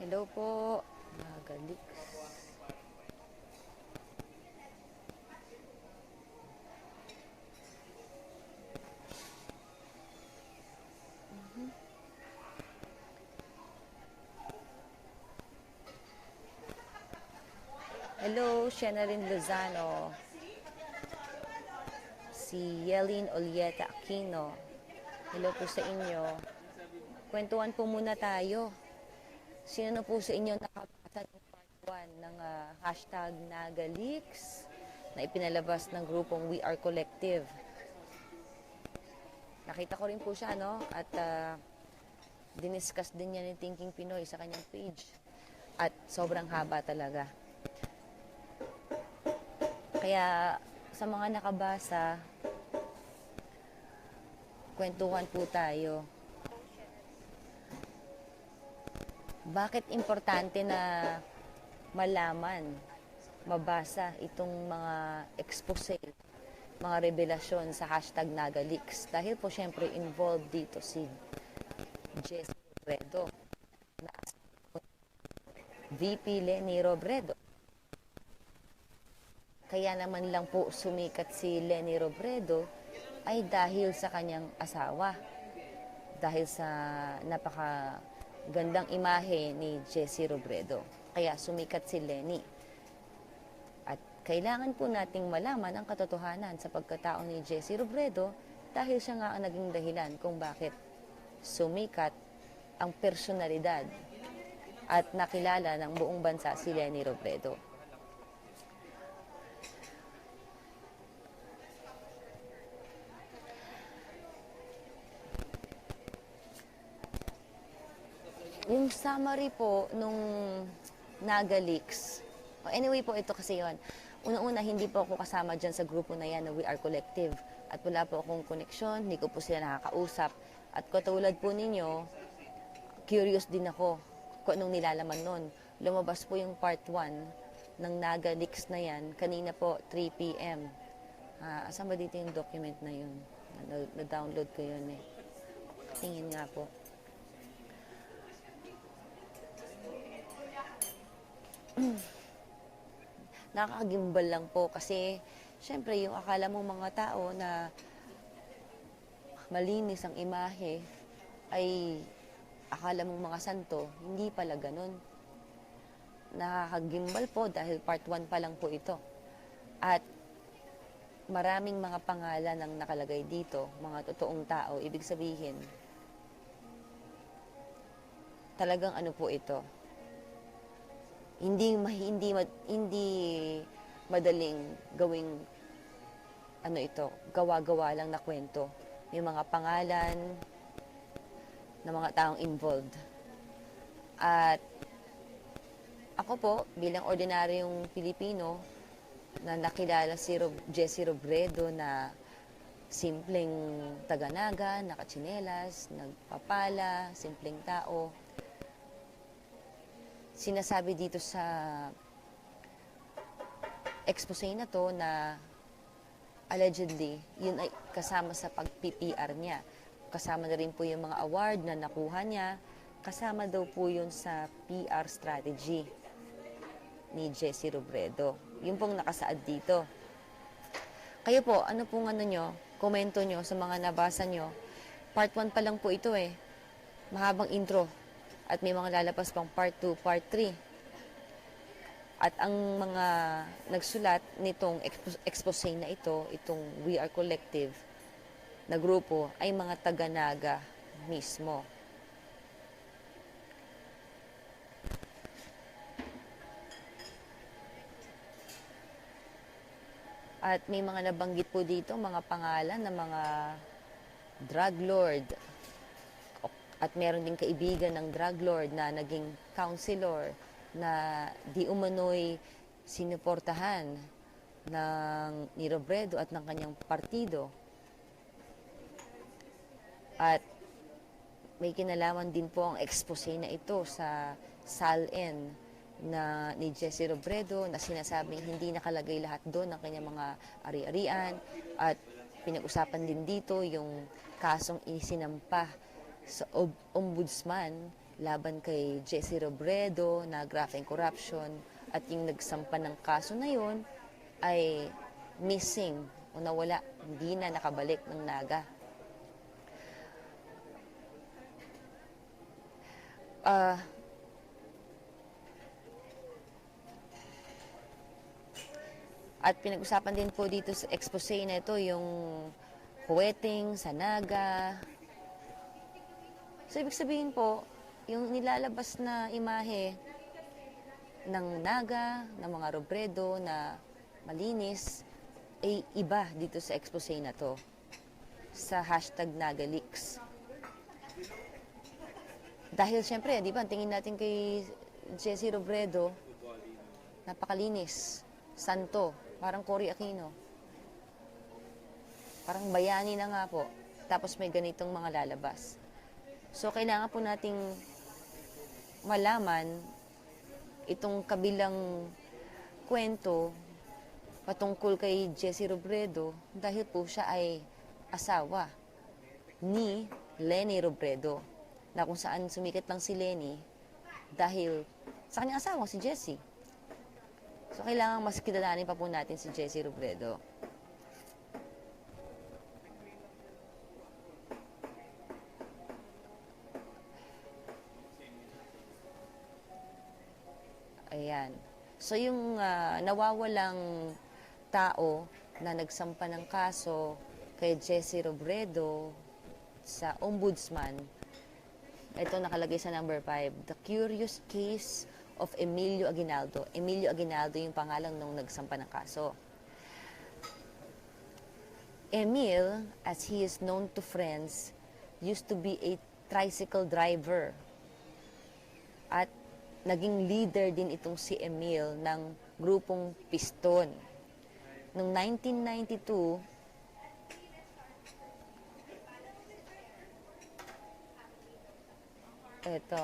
Mhm. Hello po, mga. Hello, Shenalyn Lozano. Si Yelin Olieta Aquino. Hello po sa inyo. Kwentuhan po muna tayo. Sino na po sa inyo nakabasa ng part 1 ng ah, hashtag Nagaleaks na ipinalabas ng grupong We Are Collective? Nakita ko rin po siya, no? At ah, diniscuss din niya ni Thinking Pinoy sa kanyang page. At sobrang haba talaga. Kaya sa mga nakabasa, kwentuhan po tayo. Bakit importante na malaman, mabasa itong mga expose, mga revelasyon sa hashtag Nagaleaks? Dahil po syempre involved dito si Jesse Robredo, na VP Lenny Robredo. Kaya naman lang po sumikat si Lenny Robredo ay dahil sa kanyang asawa. Dahil sa napaka gandang imahe ni Jesse Robredo. Kaya sumikat si Lenny. At kailangan po nating malaman ang katotohanan sa pagkatao ni Jesse Robredo dahil siya nga ang naging dahilan kung bakit sumikat ang personalidad at nakilala ng buong bansa si Lenny Robredo. Yung summary po nung Nagaleaks, anyway po ito kasi yon. Una-una, hindi po ako kasama dyan sa grupo na yan na We Are Collective. At wala po akong koneksyon, hindi ko po sila nakakausap. At katulad po ninyo, curious din ako kung anong nilalaman nun. Lumabas po yung part 1 ng Nagaleaks na yan, kanina po 3 p.m. Ah, asan ba dito yung document na yun? Na- Na-download ko yun eh. Tingin nga po. Nakakagimbal lang po kasi syempre yung akala mo mga tao na malinis ang imahe ay akala mo mga santo, hindi pala ganun. Nakakagimbal po dahil part 1 pa lang po ito. At maraming mga pangalan ang nakalagay dito, mga totoong tao, ibig sabihin, talagang ano po ito, hindi hindi hindi madaling gawing ano ito, gawa-gawa lang na kwento. May mga pangalan ng mga taong involved. At ako po, bilang ordinaryong Pilipino, na nakilala si Rob, Jesse Robredo na simpleng taganaga, nakatsinelas, nagpapala, simpleng tao, sinasabi dito sa expose na to na allegedly, yun ay kasama sa pag-PPR niya. Kasama na rin po yung mga award na nakuha niya. Kasama daw po yun sa PR strategy ni Jesse Robredo. Yun pong nakasaad dito. Kayo po, ano pong ano nyo, komento nyo sa mga nabasa nyo. Part 1 pa lang po ito eh. Mahabang intro. At may mga lalabas pang part 2, part 3. At ang mga nagsulat nitong expo- expose na ito, itong We Are Collective na grupo, ay mga taga-naga mismo. At may mga nabanggit po dito, mga pangalan ng mga drug lord. At meron din kaibigan ng drug lord na naging counselor na di umano'y sinuportahan ng ni Robredo at ng kanyang partido. At may kinalaman din po ang expose na ito sa SALN na ni Jesse Robredo na sinasabing hindi nakalagay lahat doon ng kanyang mga ari-arian at pinag-usapan din dito yung kasong isinampa sa ombudsman laban kay Jesse Robredo na graft and corruption at yung nagsampa ng kaso na yon ay missing o nawala, hindi na nakabalik ng naga. Ah, At pinag-usapan din po dito sa expose na ito yung huweting, sanaga. So, ibig sabihin po, yung nilalabas na imahe ng naga, ng mga robredo na malinis, ay iba dito sa expose na to sa hashtag Nagalix. Dahil syempre, di ba, tingin natin kay Jessie Robredo, napakalinis, santo, parang Cory Aquino. Parang bayani na nga po. Tapos may ganitong mga lalabas. So, kailangan po nating malaman itong kabilang kwento patungkol kay Jessie Robredo dahil po siya ay asawa ni Lenny Robredo na kung saan sumikat lang si Lenny dahil sa kanyang asawa si Jessie. So kailangan mas kilalanin pa po natin si Jessie Robredo. Ayan. So yung ah, nawawalang tao na nagsampa ng kaso kay Jessie Robredo sa ombudsman, ito nakalagay sa number 5, The Curious Case of Emilio Aguinaldo. Emilio Aguinaldo yung pangalan nung nagsampa ng kaso. Emil, as he is known to friends, used to be a tricycle driver. At naging leader din itong si Emil ng grupong Piston. Noong 1992, eto,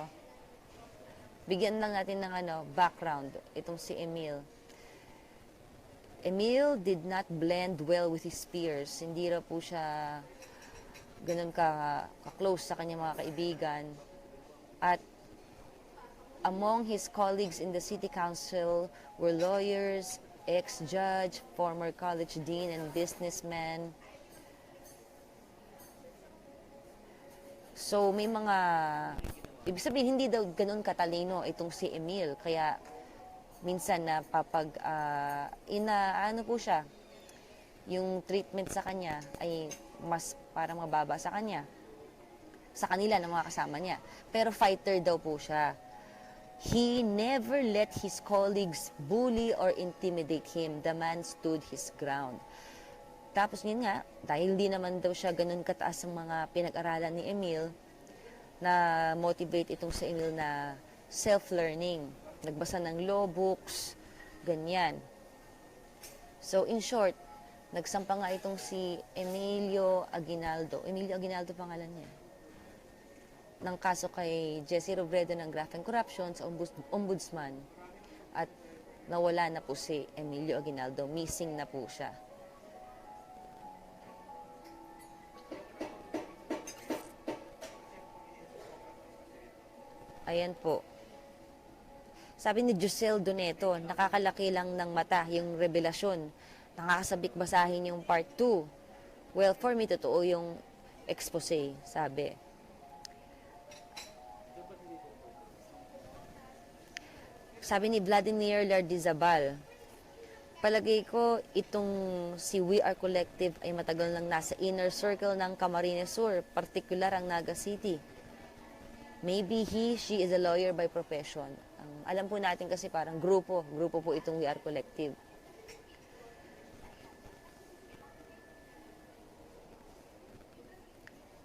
bigyan lang natin ng ano, background, itong si Emil. Emil did not blend well with his peers. Hindi raw po siya ganun ka, ka-close sa kanyang mga kaibigan. At among his colleagues in the city council were lawyers, ex-judge, former college dean, and businessmen. So may mga ibig sabihin hindi daw ganun katalino itong si Emil. Kaya minsan na papag ah, ina ano po siya yung treatment sa kanya ay mas parang mababa sa kanya. Sa kanila ng mga kasama niya. Pero fighter daw po siya He never let his colleagues bully or intimidate him. The man stood his ground. Tapos yun nga, dahil hindi naman daw siya ganun kataas ang mga pinag-aralan ni Emil, na motivate itong sa Emil na self-learning. Nagbasa ng law books, ganyan. So in short, nagsampa nga itong si Emilio Aguinaldo. Emilio Aguinaldo pangalan niya ng kaso kay Jessie Robredo ng graft and corruption sa ombudsman at nawala na po si Emilio Aguinaldo. Missing na po siya. Ayan po. Sabi ni Giselle Doneto, nakakalaki lang ng mata yung revelasyon. Nakakasabik basahin yung part 2. Well, for me, totoo yung expose, sabi. Sabi ni Vladimir Lardizabal, palagay ko itong si We Are Collective ay matagal nang nasa inner circle ng Camarines Sur, particular ang Naga City. Maybe he, she is a lawyer by profession. Ang alam po natin kasi parang grupo, grupo po itong We Are Collective.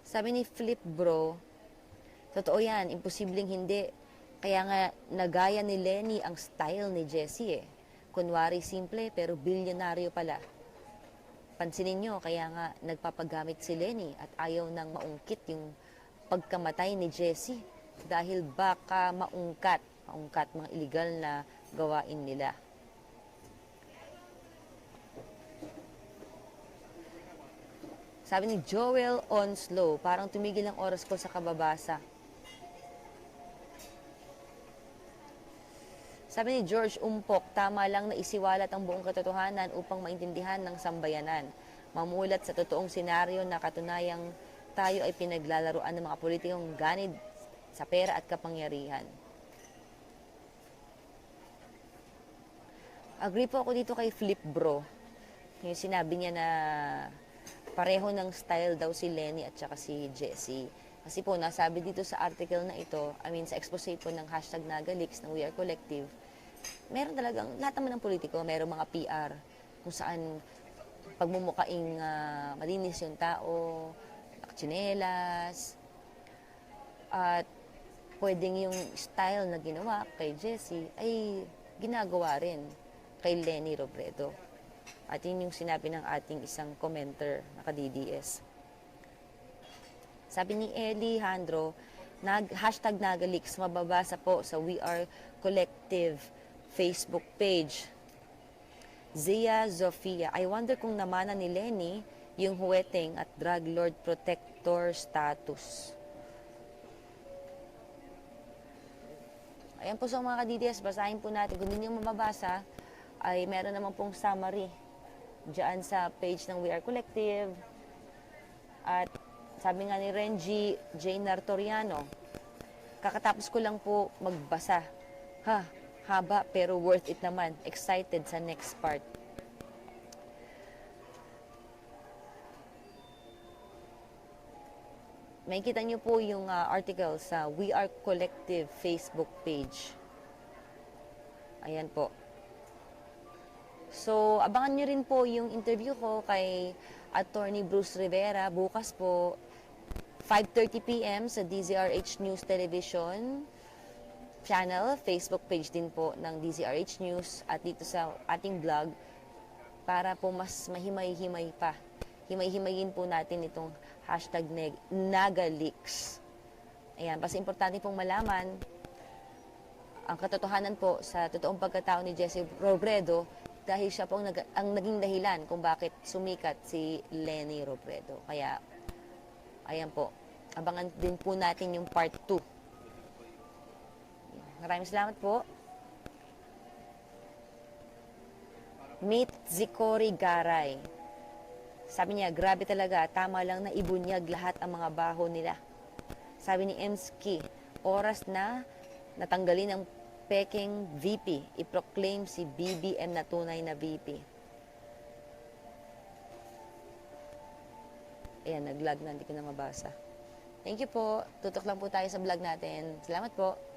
Sabi ni Flip Bro, totoo yan, imposibleng hindi. Kaya nga, nagaya ni Lenny ang style ni Jessie eh. Kunwari simple, pero bilyonaryo pala. Pansinin nyo, kaya nga nagpapagamit si Lenny at ayaw nang maungkit yung pagkamatay ni Jessie dahil baka maungkat, maungkat mga illegal na gawain nila. Sabi ni Joel Onslow, parang tumigil ang oras ko sa kababasa. Sabi ni George Umpok, tama lang na isiwalat ang buong katotohanan upang maintindihan ng sambayanan. Mamulat sa totoong senaryo na katunayang tayo ay pinaglalaruan ng mga politikong ganid sa pera at kapangyarihan. Agree po ako dito kay Flip Bro. Yung sinabi niya na pareho ng style daw si Lenny at saka si Jessie. Kasi po, nasabi dito sa article na ito, I mean, sa expose po ng hashtag Nagalix ng We Are Collective, meron talagang, lahat naman ng politiko, meron mga PR, kung saan pagmumukaing ah, malinis yung tao, nakachinelas, at pwedeng yung style na ginawa kay Jessie ay ginagawa rin kay Lenny Robredo. At yun yung sinabi ng ating isang commenter na ka-DDS. Sabi ni Eli Handro, nag, hashtag Nagalix, mababasa po sa We Are Collective Facebook page. Zia Zofia, I wonder kung namana ni Lenny yung huweteng at drug lord protector status. Ayan po sa mga ka-DDS, basahin po natin. Kung hindi nyo mababasa, ay meron naman pong summary dyan sa page ng We Are Collective. At sabi nga ni Renji J. Nartoriano, kakatapos ko lang po magbasa. Ha, haba pero worth it naman. Excited sa next part. May kita niyo po yung ah, article sa We Are Collective Facebook page. Ayan po. So, abangan nyo rin po yung interview ko kay Attorney Bruce Rivera bukas po 5.30pm sa DZRH News Television channel, Facebook page din po ng DZRH News at dito sa ating blog para po mas mahimay-himay pa. Himay-himayin po natin itong hashtag Nagalix. Ayan, kasi importante pong malaman ang katotohanan po sa totoong pagkatao ni Jesse Robredo dahil siya po ang, nag- ang naging dahilan kung bakit sumikat si Lenny Robredo. Kaya, ayan po, abangan din po natin yung part 2. Maraming salamat po. Meet Zikori Garay. Sabi niya, grabe talaga, tama lang na ibunyag lahat ang mga baho nila. Sabi ni Emski, oras na natanggalin ang peking VP, i-proclaim si BBM na tunay na VP. Ayan, nag-lag na, hindi ko na mabasa. Thank you po. Tutok lang po tayo sa vlog natin. Salamat po.